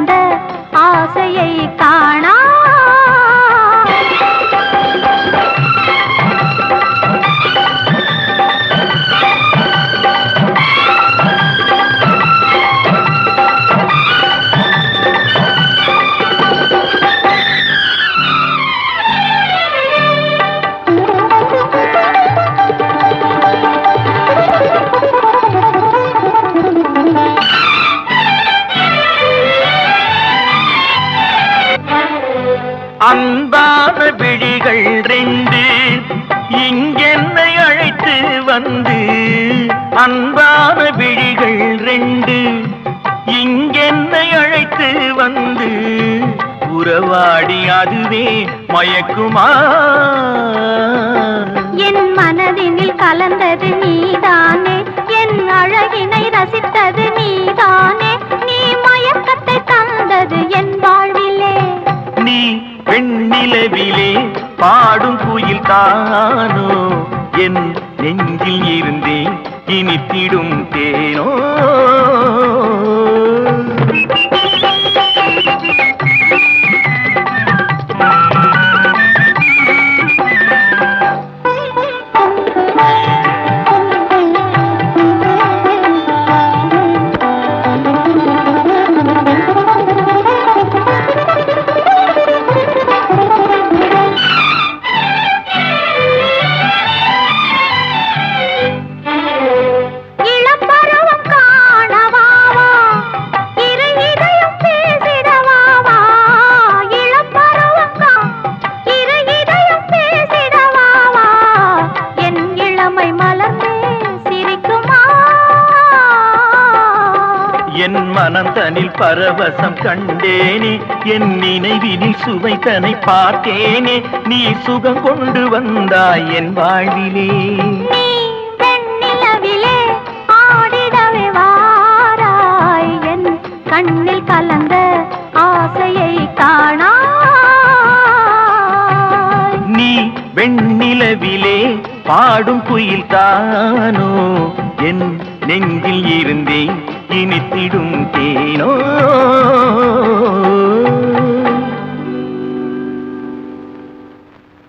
கலந்த ஆசையை காண அன்பான விழிகள் ரெண்டு. இங்கென்னை அழைத்து வந்து அன்பான விழிகள் ரெண்டு. இங்கென்னை அழைத்து வந்து உறவாடி அதுவே மயக்குமா? என் மனதினில் கலந்தது நீ பாடும் குயில் தானோ என் நெஞ்சில் இருந்தே இனித்திடும் தேனோ. என் மனம் தனில் பரவசம் கண்டேனே என் நினைவினில் சுவைத்தனை பார்த்தேனே நீ சுகம் கொண்டு வந்தாய் என் வாழ்விலே. கண்ணில் கலந்த ஆசையை காணாய். நீ வெண்ணிலவிலே பாடும் குயில் தானோ என் நெஞ்சில் இருந்தே இனித்திடும் தேனோ